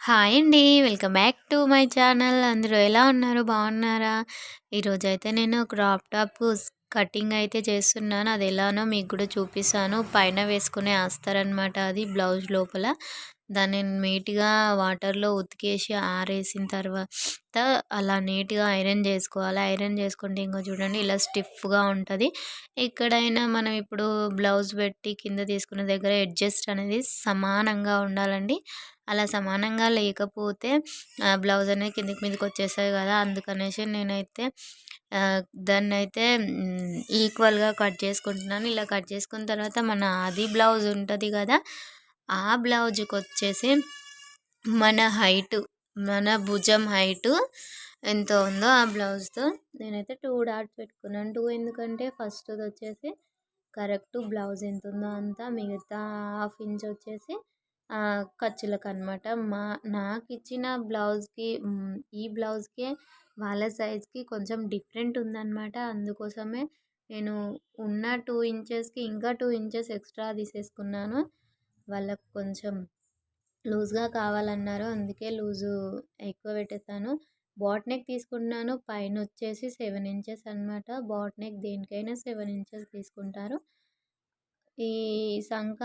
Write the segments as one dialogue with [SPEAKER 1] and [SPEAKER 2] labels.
[SPEAKER 1] Hi అండి. Welcome back to my channel. అందరూ ఎలా ఉన్నారు? బాగున్నారా? ఈరోజైతే నేను క్రాప్ టాప్ కటింగ్ అయితే చేస్తున్నాను. అది ఎలానో మీకు కూడా చూపిస్తాను. పైన వేసుకునే ఆస్తారనమాట అనమాట అది బ్లౌజ్ లోపల. దాన్ని నీట్‌గా వాటర్‌లో ఉతికేసి ఆరేసిన తర్వాత అలా నీట్‌గా ఐరన్ చేసుకోవాలి. ఐరన్ చేసుకుంటే ఇంకో చూడండి ఇలా స్టిఫ్‌గా ఉంటుంది ఎక్కడైనా మనం ఇప్పుడు బ్లౌజ్ పెట్టి కింద తీసుకున్న దగ్గర అడ్జస్ట్ అనేది సమానంగా ఉండాలండి. అలా సమానంగా లేకపోతే బ్లౌజ్ అనేది కిందకి మీదకి వచ్చేస్తాయి కదా! అందుకనేసి నేనైతే దాన్ని దాన్నైతే ఈక్వల్‌గా కట్ చేసుకుంటున్నాను. ఇలా కట్ చేసుకున్న తర్వాత మన ఆది బ్లౌజ్ ఉంటుంది కదా! ఆ బ్లౌజ్కి వచ్చేసి మన హైటు, మన భుజం హైటు ఎంత ఉందో ఆ బ్లౌజ్‌తో నేనైతే టూ డాట్స్ పెట్టుకున్నాను. టూ ఎందుకంటే ఫస్ట్ది వచ్చేసి కరెక్ట్ బ్లౌజ్ ఎంత ఉందో అంత మిగతా హాఫ్ ఇంచ్ వచ్చేసి ఖర్చులకు అనమాట మా నాకు ఇచ్చిన బ్లౌజ్‌కి ఈ బ్లౌజ్‌కే వాళ్ళ సైజ్‌కి కొంచెం డిఫరెంట్ ఉందన్నమాట అందుకోసమే నేను ఉన్న టూ ఇంచెస్‌కి ఇంకా టూ ఇంచెస్ ఎక్స్ట్రా తీసేసుకున్నాను. వాళ్ళకు కొంచెం లూజ్‌గా కావాలన్నారు. అందుకే లూజు ఎక్కువ పెట్టేసాను. బాట్ నెక్ తీసుకుంటున్నాను. పైన వచ్చేసి సెవెన్ ఇంచెస్ అనమాట. బాట్ నెక్ దేనికైనా సెవెన్ ఇంచెస్ తీసుకుంటారు. ఈ సంఖ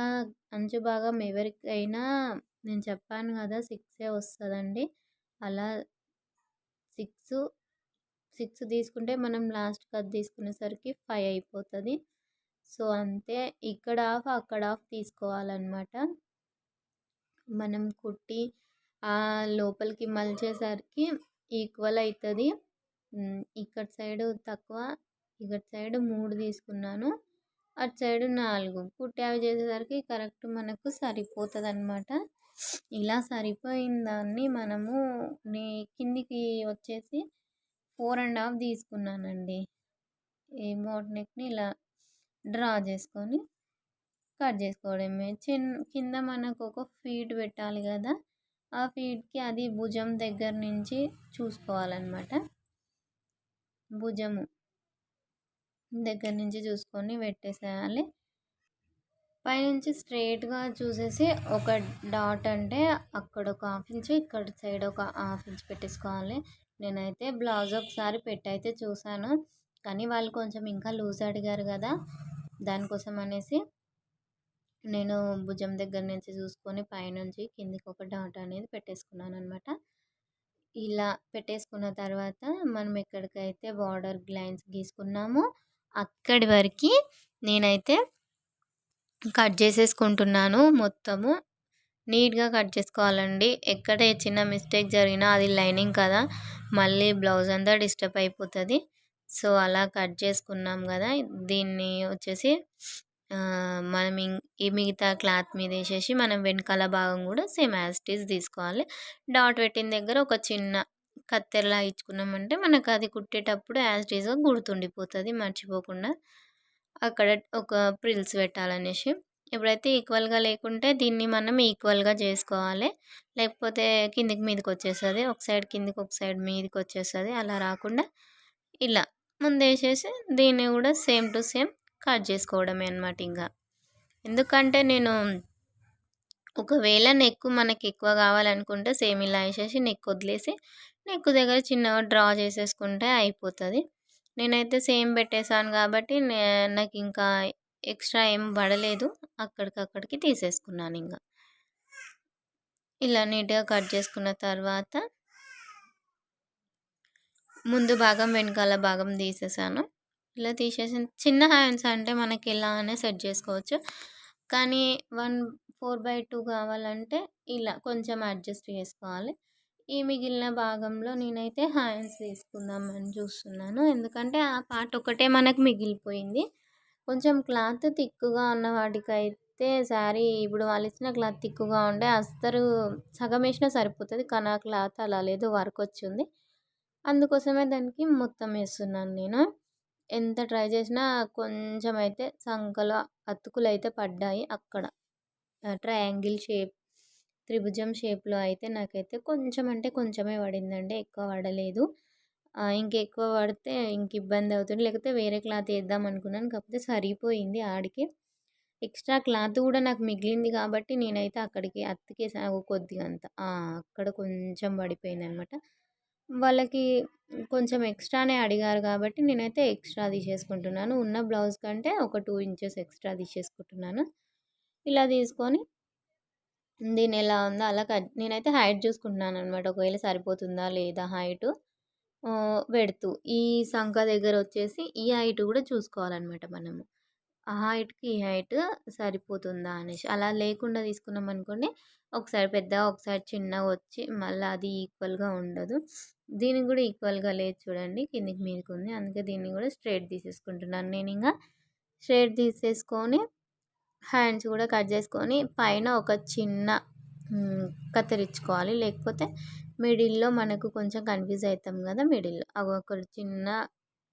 [SPEAKER 1] అంచు భాగం ఎవరికైనా నేను చెప్పాను కదా! సిక్సే వస్తుందండి అలా 6, 6 తీసుకుంటే మనం లాస్ట్ కట్ తీసుకునేసరికి ఫైవ్ అయిపోతుంది సో, అంతే. ఇక్కడ ఆఫ్ అక్కడ ఆఫ్ తీసుకోవాలన్నమాట. మనం కుట్టి ఆ లోపలికి మలిచేసరికి ఈక్వల్ అవుతుంది ఇక్కడ సైడ్ సైడు తక్కువ, ఇక్కడి సైడ్ మూడు తీసుకున్నాను. అటు సైడ్ నాలుగు. కుట్టి అవి చేసేసరికి కరెక్ట్ మనకు సరిపోతుంది అనమాట ఇలా సరిపోయిన దాన్ని మనము నీ కిందికి వచ్చేసి ఫోర్ అండ్ హాఫ్ తీసుకున్నానండి. ఈ బాట్ నెక్‌ని ఇలా డ్రా చేసుకొని కట్ చేసుకోవడమే. చిన్న కింద మనకు ఒక ఫీట్ పెట్టాలి కదా! ఆ ఫీట్‌కి అది భుజం దగ్గర నుంచి చూసుకోవాలనమాట. భుజము దగ్గర నుంచి చూసుకొని పెట్టేసేయాలి. పైనుంచి స్ట్రెయిట్‌గా చూసేసి ఒక డాట్ అంటే అక్కడ ఒక హాఫ్ ఇంచ్, ఇక్కడ సైడ్ ఒక హాఫ్ ఇంచ్ పెట్టేసుకోవాలి. నేనైతే బ్లౌజ్ ఒకసారి పెట్టయితే చూశాను కానీ వాళ్ళు కొంచెం ఇంకా లూజ్ అడిగారు కదా! దానికోసం అనేసి నేను భుజం దగ్గర నుంచి చూసుకొని పైనుంచి కిందికి ఒక డాట్ అనేది పెట్టేసుకున్నాను అనమాట ఇలా పెట్టేసుకున్న తర్వాత మనం ఎక్కడికైతే బార్డర్ లైన్స్ గీసుకున్నామో అక్కడి వరకి నేనైతే కట్ చేసేసుకుంటున్నాను మొత్తము. నీట్‌గా కట్ చేసుకోవాలండి. ఎక్కడ చిన్న మిస్టేక్ జరిగినా అది లైనింగ్ కదా! మళ్ళీ బ్లౌజ్ అంతా డిస్టర్బ్ అయిపోతుంది సో, అలా కట్ చేసుకున్నాం కదా! దీన్ని వచ్చేసి మనం ఇం ఈ మిగతా క్లాత్ మీద వేసేసి మనం వెనకాల భాగం కూడా సేమ్ యాజ్ ఈజ్ తీసుకోవాలి. డాట్ పెట్టిన దగ్గర ఒక చిన్న కత్తెరలా ఇచ్చుకున్నామంటే మనకు అది కుట్టేటప్పుడు యాజ్ ఇట్ ఈజ్‌గా మర్చిపోకుండా. అక్కడ ఒక ప్రిల్స్ పెట్టాలనేసి. ఎప్పుడైతే ఈక్వల్‌గా లేకుంటే దీన్ని మనం ఈక్వల్‌గా చేసుకోవాలి. లేకపోతే కిందికి మీదకి వచ్చేస్తుంది ఒక సైడ్ కిందికి, ఒక సైడ్ మీదకి వచ్చేస్తుంది అలా రాకుండా ఇలా ముందేసేసి దీన్ని కూడా సేమ్ టు సేమ్ కట్ చేసుకోవడమే అనమాట ఇంకా ఎందుకంటే నేను ఒకవేళ నెక్ మనకి ఎక్కువ కావాలనుకుంటే సేమ్ ఇలా వేసేసి నెక్ వదిలేసి నెక్ దగ్గర చిన్నగా డ్రా చేసేసుకుంటే అయిపోతుంది. నేనైతే సేమ్ పెట్టేసాను కాబట్టి నాకు ఇంకా ఎక్స్ట్రా ఏం పడలేదు. అక్కడికక్కడికి ఇంకా ఇలా నీట్‌గా కట్ చేసుకున్న తర్వాత ముందు భాగం, వెనకాల భాగం తీసేసాను. ఇలా తీసేసిన చిన్న హ్యాండ్స్ అంటే మనకి ఇలానే సెట్ చేసుకోవచ్చు. కానీ 1 4/2 కావాలంటే ఇలా కొంచెం అడ్జస్ట్ చేసుకోవాలి. ఈ మిగిలిన భాగంలో నేనైతే హ్యాండ్స్ తీసుకుందామని చూస్తున్నాను. ఎందుకంటే ఆ పార్ట్ ఒకటే మనకు మిగిలిపోయింది. కొంచెం క్లాత్ తిక్కుగా ఉన్న వాటికైతే శారీ ఇప్పుడు వాళ్ళు ఇచ్చిన క్లాత్ తిక్కుగా ఉండే అస్తరు సగం వేసినా సరిపోతుంది కానీ ఆ క్లాత్ అలా లేదు వర్క్ వచ్చింది. అందుకోసమే దానికి మొత్తం వేస్తున్నాను నేను. ఎంత ట్రై చేసినా కొంచెం అయితే సంకలో అయితే పడ్డాయి అక్కడ. ట్రయాంగిల్ షేప్, త్రిభుజం షేప్‌లో అయితే నాకైతే కొంచెం అంటే కొంచెమే పడిందండి. ఎక్కువ పడలేదు. ఇంకెక్కువ పడితే ఇంక ఇబ్బంది అవుతుంది. లేకపోతే వేరే క్లాత్ వేద్దాం అనుకున్నాను. కాకపోతే సరిపోయింది ఆడికి. ఎక్స్ట్రా క్లాత్ కూడా నాకు మిగిలింది కాబట్టి నేనైతే అక్కడికి అతికేసాను కొద్దిగా అంత అక్కడ కొంచెం పడిపోయింది అనమాట వాళ్ళకి కొంచెం ఎక్స్ట్రానే అడిగారు కాబట్టి నేనైతే ఎక్స్ట్రా తీసేసుకుంటున్నాను. ఉన్న బ్లౌజ్ కంటే ఒక టూ ఇంచెస్ ఎక్స్ట్రా తీసేసుకుంటున్నాను. ఇలా తీసుకొని దీని ఎలా ఉందో అలా కట్ నేనైతే హైట్ చూసుకుంటున్నాను అనమాట ఒకవేళ సరిపోతుందా లేదా హైటు పెడుతూ ఈ సంఖ దగ్గర వచ్చేసి ఈ హైట్ కూడా చూసుకోవాలన్నమాట మనము. ఆ హైట్కి ఈ హైట్ సరిపోతుందా అనేసి. అలా లేకుండా తీసుకున్నాం అనుకోండి ఒకసారి పెద్ద ఒకసారి చిన్నగా వచ్చి మళ్ళీ అది ఈక్వల్గా ఉండదు. దీనికి కూడా ఈక్వల్గా లేదు చూడండి కిందికి మీదకి ఉంది. అందుకే దీన్ని కూడా స్ట్రైట్ తీసేసుకుంటున్నాను నేను ఇంకా స్ట్రైట్ తీసేసుకొని హ్యాండ్స్ కూడా కట్ చేసుకొని పైన ఒక చిన్న కత్తిరించుకోవాలి లేకపోతే మిడిల్లో మనకు కొంచెం కన్ఫ్యూజ్ అవుతాం కదా మిడిల్లో. ఒక చిన్న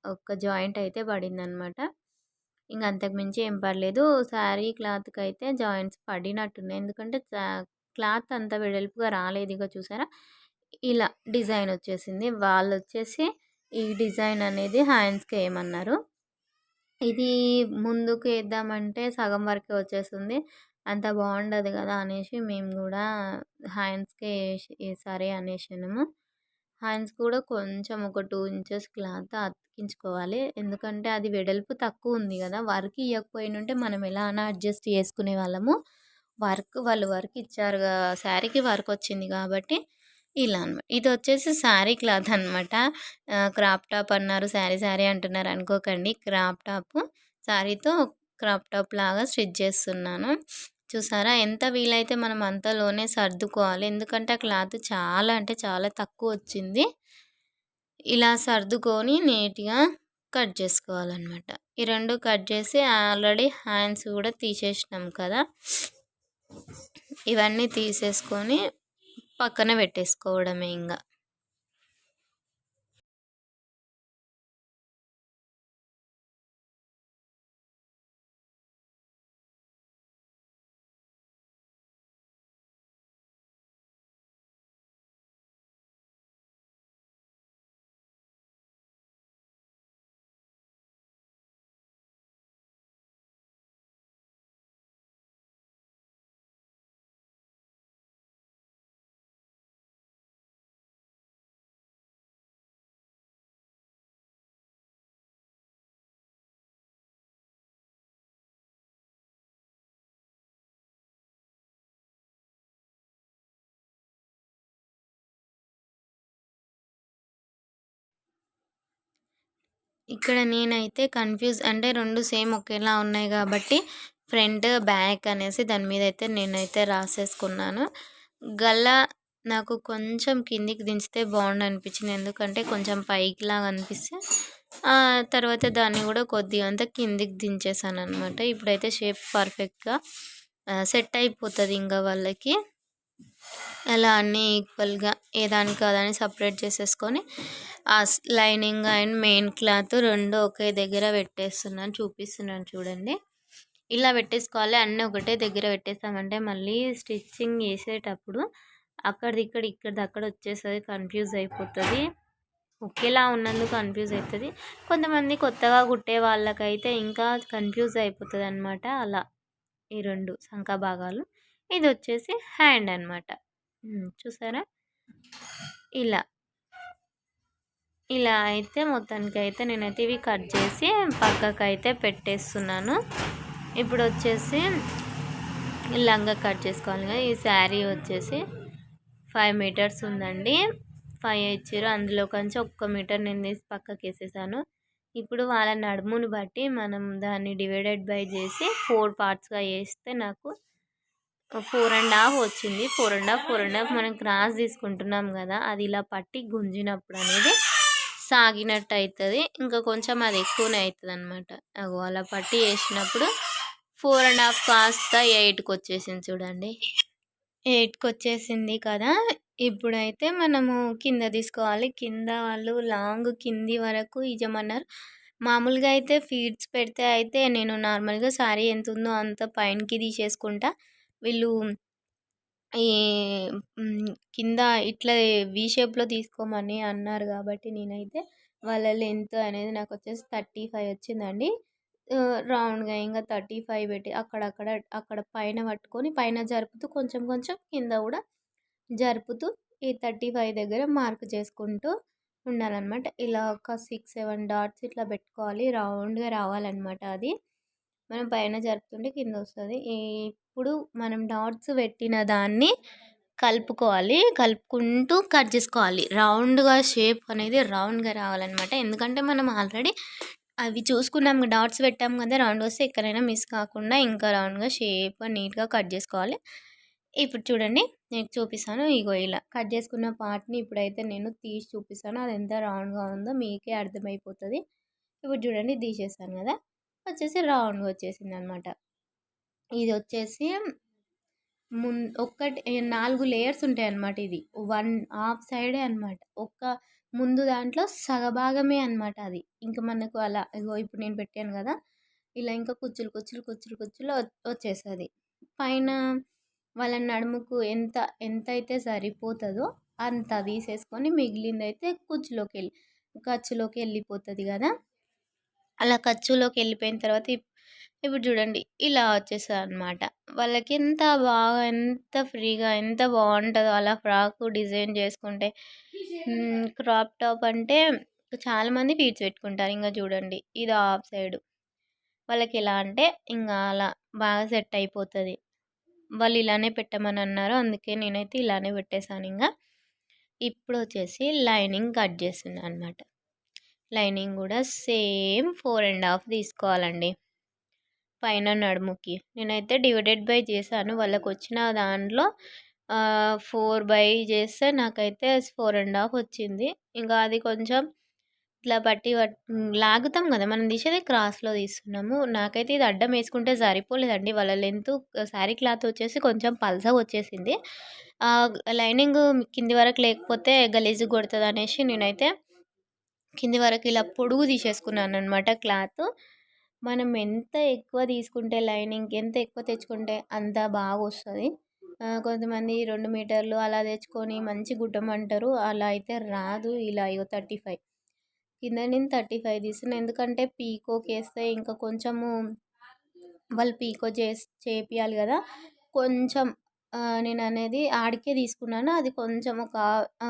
[SPEAKER 1] ఒక జాయింట్ అయితే పడింది అనమాట ఇంక అంతకుమించి ఏం పర్లేదు శారీ క్లాత్కి అయితే జాయింట్స్ పడినట్టున్నాయి. ఎందుకంటే క్లాత్ అంత వెడల్పుగా రాలేదు ఇక చూసారా? ఇలా డిజైన్ వచ్చేసింది. వాళ్ళు వచ్చేసి ఈ డిజైన్ అనేది హ్యాండ్స్కి వేయమన్నారు ఇది ముందుకు వేద్దామంటే సగం వరకే వచ్చేస్తుంది అంత బాగుండదు కదా అనేసి మేము కూడా హ్యాండ్స్కే సరే అనేసినాము. హ్యాండ్స్ కూడా కొంచెం ఒక టూ ఇంచెస్ క్లాత్ అతికించుకోవాలి. ఎందుకంటే అది వెడల్పు తక్కువ ఉంది కదా. వర్క్ ఇవ్వకపోయినుంటే మనం ఎలా అయినా అడ్జస్ట్ చేసుకునే వాళ్ళము. వర్క్ వాళ్ళు వర్క్ ఇచ్చారు శారీకి వర్క్ వచ్చింది కాబట్టి ఇలా అనమాట ఇది వచ్చేసి శారీ క్లాత్ అనమాట క్రాప్ టాప్ అన్నారు శారీ శారీ అంటున్నారు అనుకోకండి. క్రాప్ టాప్ శారీతో క్రాప్ టాప్ లాగా స్టిచ్ చేస్తున్నాను. చూసారా? ఎంత వీలైతే మనం అంతలోనే సర్దుకోవాలి. ఎందుకంటే ఆ క్లాత్ చాలా అంటే చాలా తక్కువ వచ్చింది. ఇలా సర్దుకొని నీట్గా కట్ చేసుకోవాలన్నమాట. ఈ రెండు కట్ చేసి ఆల్రెడీ హ్యాండ్స్ కూడా తీసేసినాం కదా. ఇవన్నీ తీసేసుకొని పక్కన పెట్టేసుకోవడమే ఇంకా ఇక్కడ నేనైతే కన్ఫ్యూజ్ అంటే రెండు సేమ్ ఒకేలా ఉన్నాయి కాబట్టి ఫ్రంట్ బ్యాక్ అనేసి దాని మీద అయితే నేనైతే రాసేసుకున్నాను. గల్ల నాకు కొంచెం కిందికి దించితే బాగుండు అనిపించింది. ఎందుకంటే కొంచెం పైకి లాగా అనిపిస్తే తర్వాత దాన్ని కూడా కొద్దిగా అంతా కిందికి దించేసాను అనమాట ఇప్పుడైతే షేప్ పర్ఫెక్ట్గా సెట్ అయిపోతుంది ఇంకా వాళ్ళకి. అలా అన్నీ ఈక్వల్గా ఏ దానికి అదని సపరేట్ చేసేసుకొని ఆ లైనింగ్ అండ్ మెయిన్ క్లాత్ రెండు ఒకే దగ్గర పెట్టేస్తున్నాను చూపిస్తున్నాను చూడండి. ఇలా పెట్టేసుకోవాలి అన్నీ ఒకటే దగ్గర పెట్టేస్తామంటే మళ్ళీ స్టిచ్చింగ్ చేసేటప్పుడు అక్కడిది ఇక్కడ ఇక్కడిది అక్కడ వచ్చేస్తుంది కన్ఫ్యూజ్ అయిపోతుంది. ఒకేలా ఉన్నందుకు కన్ఫ్యూజ్ అవుతుంది కొంతమంది కొత్తగా కుట్టే వాళ్ళకైతే ఇంకా కన్ఫ్యూజ్ అయిపోతుంది అనమాట అలా ఈ రెండు సంఖ భాగాలు ఇది వచ్చేసి హ్యాండ్ అనమాట చూసారా? ఇలా. ఇలా అయితే మొత్తానికి అయితే నేనైతే ఇవి కట్ చేసి పక్కకు అయితే పెట్టేస్తున్నాను. ఇప్పుడు వచ్చేసి లంగా కట్ చేసుకోవాలి ఈ శారీ వచ్చేసి ఫైవ్ మీటర్స్ ఉందండి. ఫైవ్ ఇచ్చారు. అందులో కొంచెం ఒక్క మీటర్ నేను తీసి పక్కకి వేసేసాను ఇప్పుడు వాళ్ళ నడుమును బట్టి మనం దాన్ని డివైడెడ్ బై చేసి ఫోర్ పార్ట్స్గా వేస్తే నాకు ఫోర్ అండ్ హాఫ్ వచ్చింది. Four and half four and half మనం క్రాస్ తీసుకుంటున్నాం కదా అది ఇలా పట్టి గుంజినప్పుడు అనేది సాగినట్టు అవుతుంది ఇంకా కొంచెం అది ఎక్కువనే అవుతుంది అనమాట అగో అలా పట్టి వేసినప్పుడు ఫోర్ అండ్ హాఫ్ కాస్త ఎయిట్కి వచ్చేసింది చూడండి. ఎయిట్కి వచ్చేసింది కదా ఇప్పుడైతే మనము కింద తీసుకోవాలి. కింద వాళ్ళు లాంగ్ కింది వరకు ఇజమన్నారు మామూలుగా అయితే ఫీడ్స్ పెడితే అయితే నేను నార్మల్గా శారీ ఎంత ఉందో అంత పైనకి తీసేసుకుంటా. వీళ్ళు ఈ కింద ఇట్లా వి షేప్లో తీసుకోమని అన్నారు కాబట్టి నేనైతే వాళ్ళ లెంత్ అనేది నాకు వచ్చేసి థర్టీ ఫైవ్ వచ్చిందండి రౌండ్గా ఇంకా థర్టీ ఫైవ్ పెట్టి అక్కడక్కడ అక్కడ పైన పట్టుకొని పైన జరుపుతూ కొంచెం కొంచెం కింద కూడా జరుపుతూ ఈ థర్టీ ఫైవ్ దగ్గర మార్క్ చేసుకుంటూ ఉండాలన్నమాట. ఇలా ఒక సిక్స్ సెవెన్ డాట్స్ ఇట్లా పెట్టుకోవాలి. రౌండ్గా రావాలన్నమాట అది. మనం పైన జరుపుతుంటే కింద వస్తుంది. ఇప్పుడు మనం డాట్స్ పెట్టిన దాన్ని కలుపుకోవాలి. కలుపుకుంటూ కట్ చేసుకోవాలి. రౌండ్గా షేప్ అనేది రౌండ్గా రావాలన్నమాట. ఎందుకంటే మనం ఆల్రెడీ అవి చూసుకున్నాం డాట్స్ పెట్టాం కదా రౌండ్ వస్తే ఎక్కడైనా మిస్ కాకుండా ఇంకా రౌండ్గా షేప్ నీట్గా కట్ చేసుకోవాలి. ఇప్పుడు చూడండి నేను చూపిస్తాను. ఇగో ఇలా కట్ చేసుకున్న పార్ట్ని ఇప్పుడైతే నేను తీసి చూపిస్తాను. అది ఎంత రౌండ్గా ఉందో మీకే అర్థమైపోతుంది. ఇప్పుడు చూడండి తీసేసాను కదా. వచ్చేసి రౌండ్గా వచ్చేసింది అనమాట ఇది వచ్చేసి ముం ఒక్కటి నాలుగు లేయర్స్ ఉంటాయి అన్నమాట ఇది. వన్ హాఫ్ సైడే అనమాట. ఒక్క ముందు దాంట్లో సగభాగమే అనమాట అది. ఇంకా మనకు అలా ఇగో ఇప్పుడు నేను పెట్టాను కదా ఇలా ఇంకా కుచ్చులు కుచ్చులు కుచ్చులు కుచ్చులు వచ్చేస్తుంది. పైన వాళ్ళ నడుముకు ఎంత ఎంత అయితే సరిపోతుందో అంత తీసేసుకొని మిగిలిందైతే కుచ్చులోకి వెళ్ళి ఖర్చులోకి వెళ్ళిపోతుంది కదా. అలా ఖర్చులోకి వెళ్ళిపోయిన తర్వాత ఇప్పుడు చూడండి ఇలా వచ్చేస్తుంది అనమాట వాళ్ళకి ఎంత బాగా ఎంత ఫ్రీగా ఎంత బాగుంటుందో అలా ఫ్రాక్ డిజైన్ చేసుకుంటే క్రాప్ టాప్ అంటే చాలామంది ఫీడ్స్ పెట్టుకుంటారు. ఇంకా చూడండి ఇది ఆఫ్ సైడ్. వాళ్ళకి ఎలా అంటే ఇంకా అలా బాగా సెట్ అయిపోతుంది. వాళ్ళు ఇలానే పెట్టమని అన్నారు అందుకే నేనైతే ఇలానే పెట్టేశాను. ఇంకా ఇప్పుడు వచ్చేసి లైనింగ్ కట్ చేస్తున్నాను అనమాట లైనింగ్ కూడా సేమ్ ఫోర్ అండ్ హాఫ్ తీసుకోవాలండి. పైన నడుముకి. నేనైతే డివైడెడ్ బై చేశాను. వాళ్ళకి వచ్చిన దాంట్లో ఫోర్ బై చేస్తే నాకైతే ఫోర్ అండ్ హాఫ్ వచ్చింది. ఇంకా అది కొంచెం ఇట్లా పట్టి లాగుతాం కదా మనం తీసేది క్రాస్లో తీస్తున్నాము. నాకైతే ఇది అడ్డం వేసుకుంటే సరిపోలేదండి. వాళ్ళ లెంత్ శారీ క్లాత్ వచ్చేసి కొంచెం పల్సగా వచ్చేసింది. లైనింగ్ కింది వరకు లేకపోతే గలీజు కొడుతుంది అనేసి నేనైతే కింది వరకు ఇలా పొడుగు తీసేసుకున్నాను అనమాట క్లాత్. మనం ఎంత ఎక్కువ తీసుకుంటే లైనింగ్ ఎంత ఎక్కువ తెచ్చుకుంటే అంత బాగా వస్తుంది కొంతమంది రెండు మీటర్లు అలా తెచ్చుకొని మంచి గుట్టమంటారు అలా అయితే రాదు ఇలా అయ్యో థర్టీ ఫైవ్. కింద నేను థర్టీ ఫైవ్ తీసుకున్నాను ఎందుకంటే పీకోకి వేస్తే ఇంకా కొంచెము వాళ్ళు పీకో చేసి చేపియాలి కదా. కొంచెం నేను అనేది ఆడికే తీసుకున్నాను. అది కొంచెం ఒక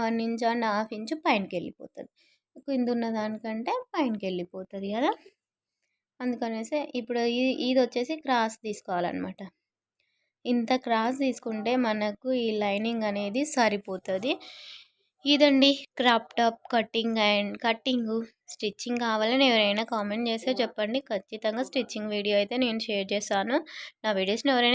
[SPEAKER 1] one inch and half inch పైనకి వెళ్ళిపోతుంది కింద ఉన్న దానికంటే పైనకి వెళ్ళిపోతుంది కదా! అందుకనేసి ఇప్పుడు ఇది వచ్చేసి క్రాస్ తీసుకోవాలన్నమాట. ఇంత క్రాస్ తీసుకుంటే మనకు ఈ లైనింగ్ అనేది సరిపోతుంది. ఇదండి crop top cutting and cutting stitching కావాలని ఎవరైనా కామెంట్ చేస్తే చెప్పండి. ఖచ్చితంగా స్టిచ్చింగ్ వీడియో అయితే నేను షేర్ చేస్తాను. నా వీడియోస్ని ఎవరైనా